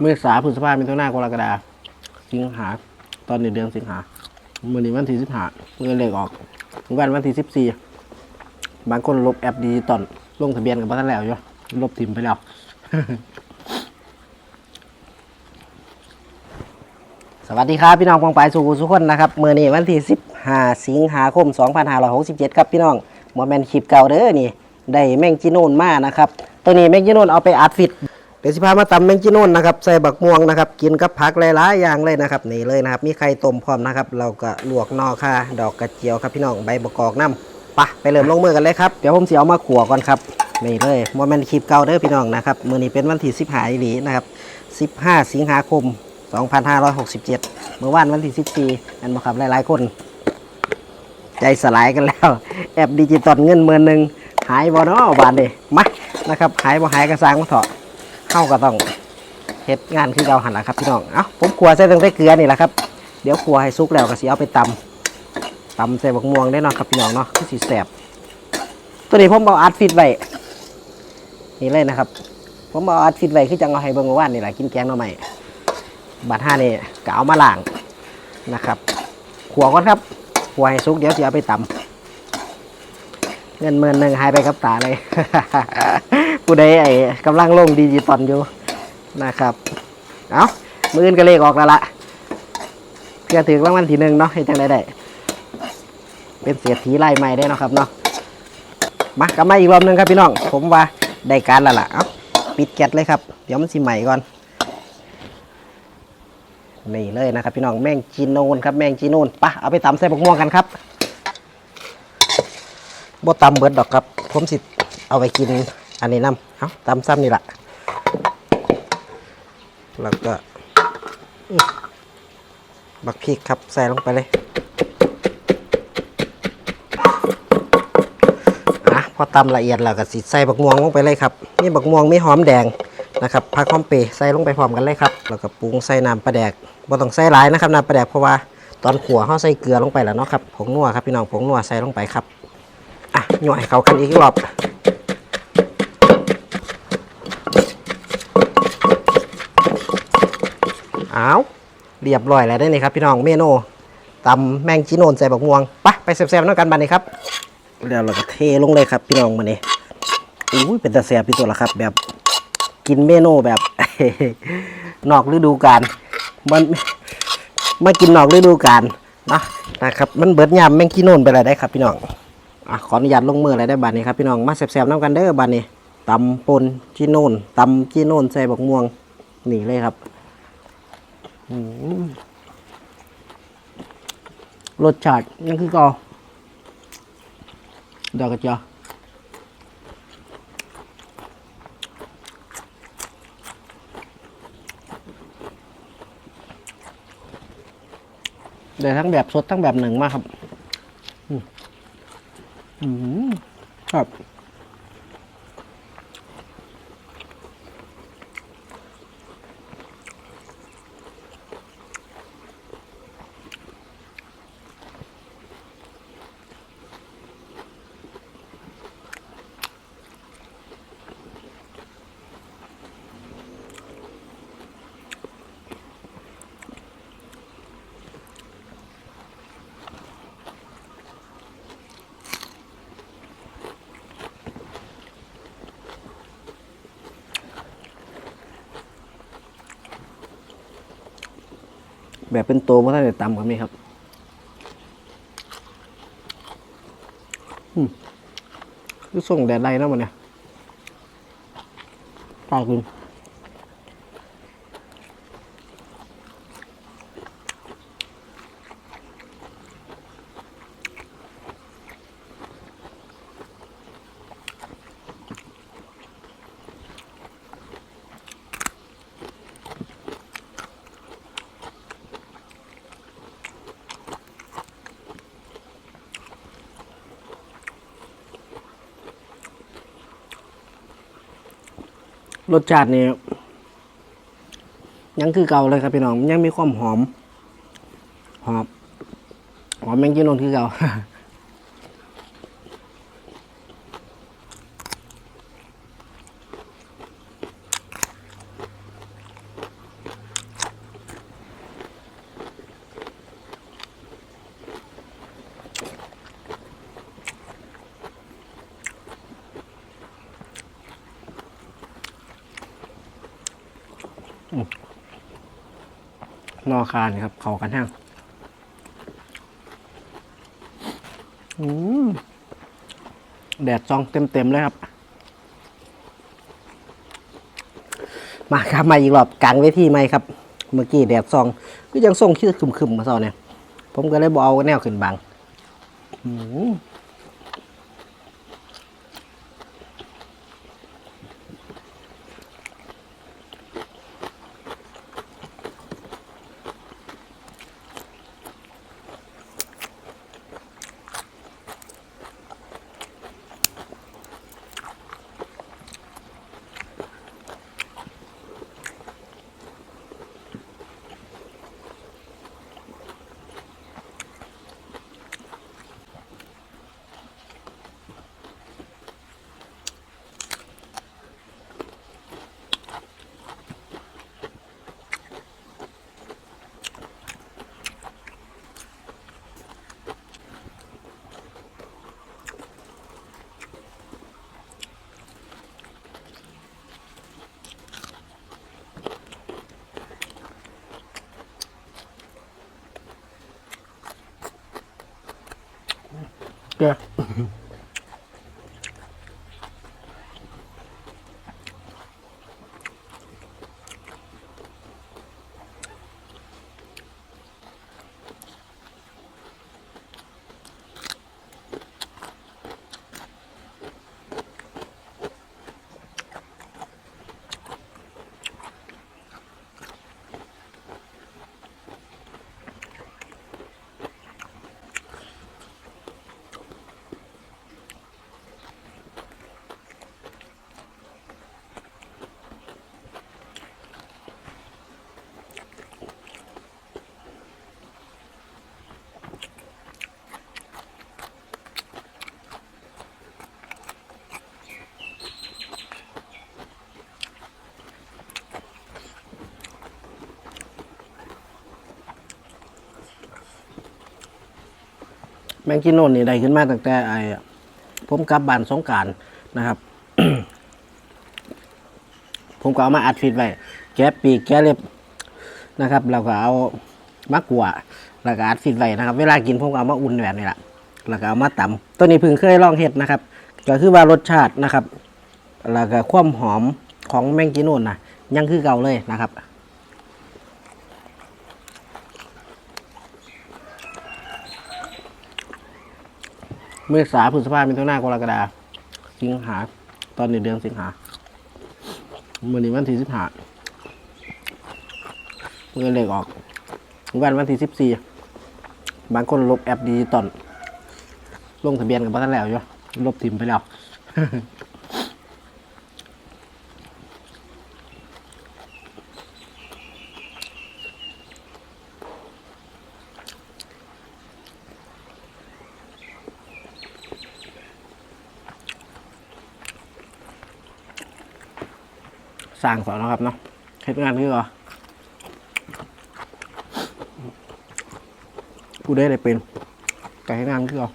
เมื่อสาพฤษภาเป็นตัวหน้ากรกฎาสิงหา ตอนนี้เดือนสิงหาเมื่อนี้วันที่สิบห้าเมื่อเลขออกวันวันที่สิบสี่บางคนลบแอปดิจิตอลลงทะเบียนกับบ้านแล้วอยู่ลบทิมไปแล้วสวัสดีครับพี่น้องกองปายสุขุสุขคนนะครับเมื่อนี้วันที่15สิงหาคม 2567 ครับพี่น้องมอแมนคลิปเก่าเด้อนี่ ได้แมงจีนูนมานะครับ ตัวนี้แมงจีนูนเอาไปอัดฟิต เดี๋ยวสิพามาตำแมงจีนูนนะครับใส่บักม่วงนะครับกินกับผักหลายๆอย่างเลยนะครับนี่เลยนะครับ มีไข่ต้มพร้อมนะครับ เราก็ลวกนอค่ะ ดอกกระเจียวครับพี่น้องใบประกอบน้ำปะไปเริ่มลงมือกันเลยครับเดี๋ยวผมสิเอามาขัวก่อนครับนี่เลยโมเมนคลิปเก่าเด้อพี่น้องนะครับมือนี้เป็นวันที่15อีหลีนะครับ15สิงหาคม2567เมื่อวานวันที่14นั่นบ่ครับหลายๆคน ใจสลายกันแล้ว แอปดิจิตอลเงินหมื่นหนึ่งหายบ่เนาะบานเด้มานะครับหายบ่หายก็สร้างมาเถอะ เข้าก็ต้องเฮ็ดงานคือเราหันละครับพี่น้อง เอ้าผมขัวใส่ตั้งแต่เกลือนี่แหละครับ เดี๋ยวขัวให้สุกแล้วก็สิเอาไปตำตำใส่บักม่วงได้เนาะครับพี่น้องเนาะคือสิแสบตัวนี้ผมเอาอัดฟิตไว้นี่เลยนะครับ ผมเอาอัดฟิตไว้คือจังเอาให้เบิ่งเมื่านนี่แหละกินแกงหน่อไม้บาดห้านี่ก็เอามาล้างนะครับ ขัวก่อนครับขัวให้สุกเดี๋ยวสิเอาไปตำเงินหมื่นหนึ่งหายไปกับตาเลย ผู้ใดไอ้กำลังลงดิจิตอลอยู่นะครับ เอามืออื่นก็เลขออกแล้วละเพื่อถึงรางวัลที่หนึ่งเนาะให้จังได้ได้ เป็นเสียทีไล่ใหม่ได้เนาะครับเนาะ มากลับมาอีกรอบหนึงครับพี่น้อง ผมว่าได้การแล้วล่ะ เอาปิดแก๊สเลยครับ เดี๋ยวมันสิใหม่ก่อน นี่เลยนะครับพี่น้องแมงจีโนนครับแมงจีโนนปะเอาไปตำใส่บกม่วงกันครับบ่ตำเบิดดอกครับ ผมสิเอาไปกิน อันนี้น้ำเอาตำซ้ำนี่แหละแล้วก็บักพริกครับใส่ลงไปเลยอะพอตำละเอียดแล้วก็สิใส่บักม่วงลงไปเลยครับนี่บักม่วงไม่หอมแดงนะครับผักหอมเปรใส่ลงไปพร้อมกันเลยครับแล้วก็ปรุงใส่น้ำปลาแดกบ่ต้องใส่หลายนะครับน้ำปลาแดกเพราะว่าตอนขัวเขาใส่เกลือลงไปแล้วเนาะครับผงนัวครับพี่น้องผงนัวใส่ลงไปครับอะหน่อยเขากันอีกรอบ อาเรียบร้อยแล้วได้นี่ครับพี่น้องเมนูตำแมงจีโนนใส่บักม่วงไปไปแซ่บๆน้ำกันบันนี้ครับแล้วเราก็เทลงเลยครับ พี่น้องมาเนี่อุ้ยเป็นตาแซ่บพี่ตัวละครับ แบบกินเมนูแบบนอกฤดูกาลมันมากินนอกฤดูกาลนะนะครับมันเบิดยามแมงจีโนนไปแล้วได้ครับ พี่น้องอขออนุญาตลงมืออะไรได้บานนี้ครับพี่น้องมาแซ่บๆน้ำกันเด้อบานนี้ตำปนจีโนนตำจีโนนใส่บักม่วงนี่เลยครับ รสชาติยังคือก่าดอกกระเจียวได้ทั้งแบบสดทั้งแบบหนึ่งมากครับ อืมครับ แบบเป็นตัวมาท่านจะตำกันไหมครับอืมคือส่งแดดไรนะมันเนี่ยตายกิน รสชาตินี่ยังคือเก่าเลยครับพี่น้องยังมีความหอม หอมหอมแมงจีนนคือเก่า นอคานครับ เขากันห้างแดดซองเต็มๆเลยครับ มาครับมาอีกรอบกลางเวทีไหมครับ เมื่อกี้แดดซอง ก็ยังส่งคิดคึมๆมาเศร้าเนี่ย ผมก็เลยบอเอาแนวขึ้นบังอืม เแมงกิโนนนี่ได้ขึ้นมาตั้งแต่ไอ้ผมกลับบ้านสงการนะครับ ผมก็เอามาอัดฟิตไว้แกะปีกแกะเล็บนะครับแล้วก็เอามะกรัวแล้วก็อัดฟิตไว้นะครับ เวลากินผมก็เอามาอุ่นแบบนี้แหละแล้วก็เอามาตำตัวนี้เพิ่งเคยลองเห็ดนะครับ ก็คือว่ารสชาตินะครับ แล้วก็ความหอมของแมงกิโนนนะยังคือเก่าเลยนะครับ เมษาพฤษภาเป็นต้นหน้ากรกฎาสิงหา ตอนในเดือนสิงหาเมื่อนี้วันที่สิบห้าเมื่อเลขออกวันวันที่สิบสี่บางคนลบแอปดีตอนลงทะเบียนกับบ้านแล้วอยู่ลบทิมไปแล้ว สร้างสอนนะครับเนาะเฮ็ดงานคือเหรอกูได้อะไรเป็นแต่เฮ็ดงานคือเหรอ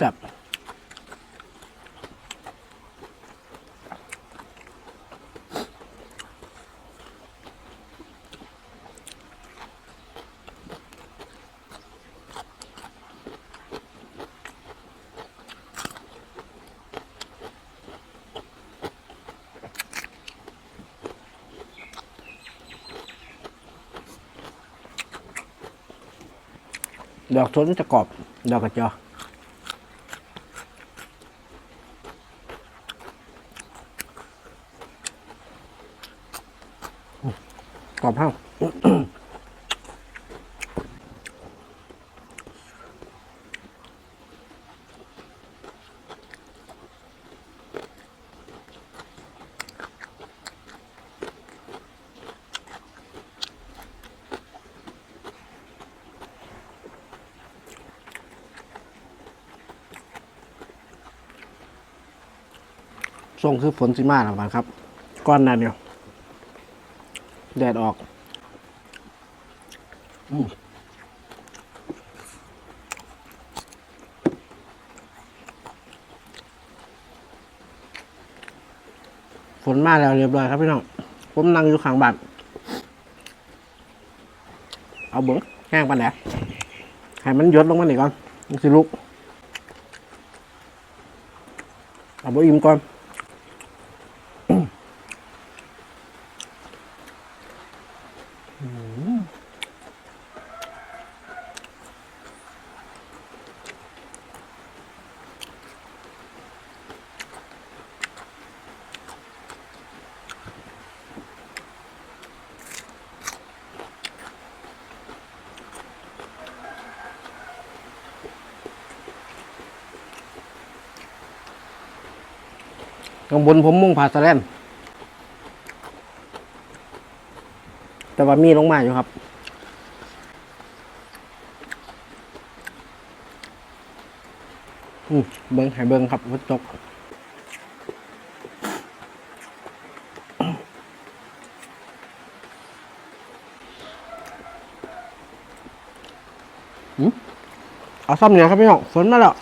จับ ดอกทนจะกรอบ ดอกกระจอกรอบห้าง ทรงคือฝนสิมาแล้วบ้างครับ ก้อนนั้นเดียวแดดออกอืมฝนมาแล้วเรียบร้อยครับพี่น้อง ผมนั่งอยู่ข้างบ้านเอาเบิ้งแห้งปันแหนให้มันยดลงมาหน่อยก่อนมันสิลุก เอาเบอิ่มก่อน ข้างบนผมมุ่งผ่าสแลนแต่ว่ามีลงมาอยู่ครับ อืมเบิ้งให้เบิ้งครับวัดจกอืมเอาซ้ำเนี่ยครับพี่น้องฝนมาแล้ว